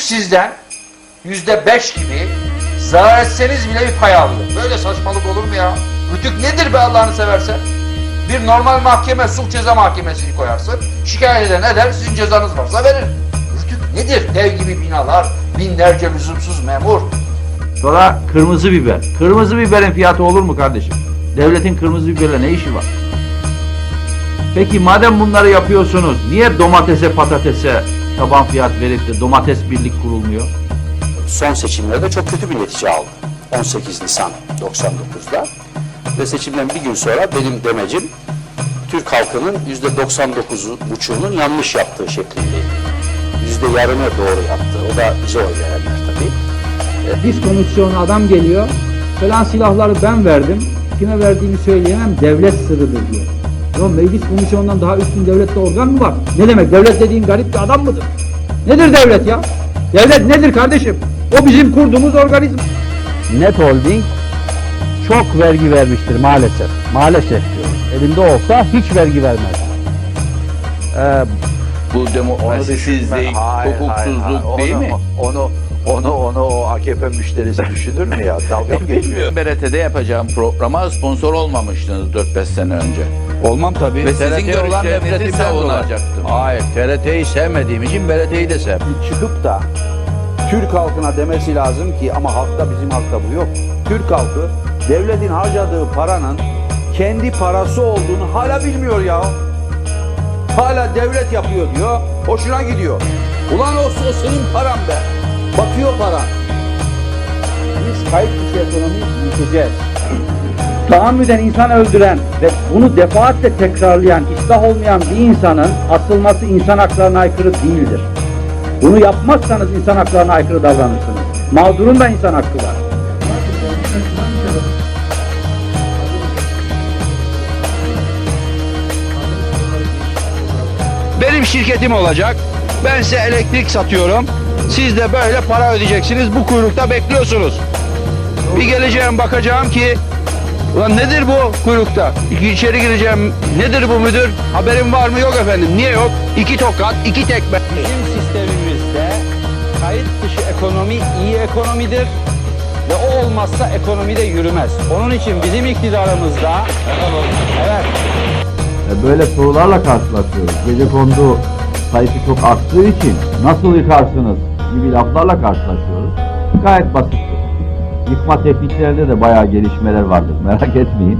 Sizden yüzde beş gibi zarar etseniz bile bir pay aldı. Böyle saçmalık olur mu ya? Rütük nedir be Allah'ını seversen? Bir normal mahkeme, sulh ceza mahkemesini koyarsın. Şikayet eden eder, sizin cezanız varsa verir. Rütük nedir? Dev gibi binalar, binlerce lüzumsuz memur. Sonra kırmızı biber. Kırmızı biberin fiyatı olur mu kardeşim? Devletin kırmızı biberle ne işi var? Peki madem bunları yapıyorsunuz, niye domatese, patatese taban fiyat verip de domates birlik kurulmuyor? son seçimlerde çok kötü bir netice aldı. 18 Nisan 99'da ve seçimden bir gün sonra benim demecim Türk halkının yüzde 99,5'unun yanlış yaptığı şeklindeydi. Yüzde yarını doğru yaptı. O da bize oy verenler tabii. Biz komisyonu adam geliyor. Falan silahları ben verdim. Kime verdiğimi söyleyemem. Devlet sırrıdır diyor. Ya meclis komisyonundan daha üstün devlette organ mı var? Ne demek? Devlet dediğin garip bir adam mıdır? Nedir devlet ya? Devlet nedir kardeşim? O bizim kurduğumuz organizm. Net Holding çok vergi vermiştir maalesef. Maalesef diyorum. Elinde olsa hiç vergi vermez. Ee, Bu demokrasisizlik, hukuksuzluk değil mi? Onu onu onu o AKP müşterisi düşünür mü ya? Dalga mı geçiyor? BRT'de yapacağım programa sponsor olmamıştınız 4-5 sene önce. Olmam tabii. Ve sizin TRT olan görüşlerinizi nefretimden dolayı. savunacaktım. Hayır, TRT'yi sevmediğim için BRT'yi de sev. Çıkıp da Türk halkına demesi lazım ki ama halkta bizim halkta bu yok. Türk halkı devletin harcadığı paranın kendi parası olduğunu hala bilmiyor ya. Hala devlet yapıyor diyor. Hoşuna gidiyor. Ulan o, o senin paran be. Bakıyor paran. Biz kayıt dışı ekonomiyi yıkacağız. Tahammüden insan öldüren ve bunu defaatle tekrarlayan, ıslah olmayan bir insanın asılması insan haklarına aykırı değildir. Bunu yapmazsanız insan haklarına aykırı davranırsınız. Mağdurun da insan hakkı var. Benim şirketim olacak. Ben size elektrik satıyorum. Siz de böyle para ödeyeceksiniz. Bu kuyrukta bekliyorsunuz. Bir geleceğim bakacağım ki Ulan nedir bu kuyrukta? İki içeri gireceğim. Nedir bu müdür? Haberim var mı? Yok efendim. Niye yok? İki tokat, iki tekme. Bizim sistemimizde kayıt dışı ekonomi iyi ekonomidir ve o olmazsa ekonomi de yürümez. Onun için bizim iktidarımızda evet E, Böyle sorularla karşılaşıyoruz. Gece kondu sayısı çok arttığı için nasıl yıkarsınız gibi laflarla karşılaşıyoruz. Gayet basittir. Yıkma tekniklerinde de bayağı gelişmeler vardır. Merak etmeyin.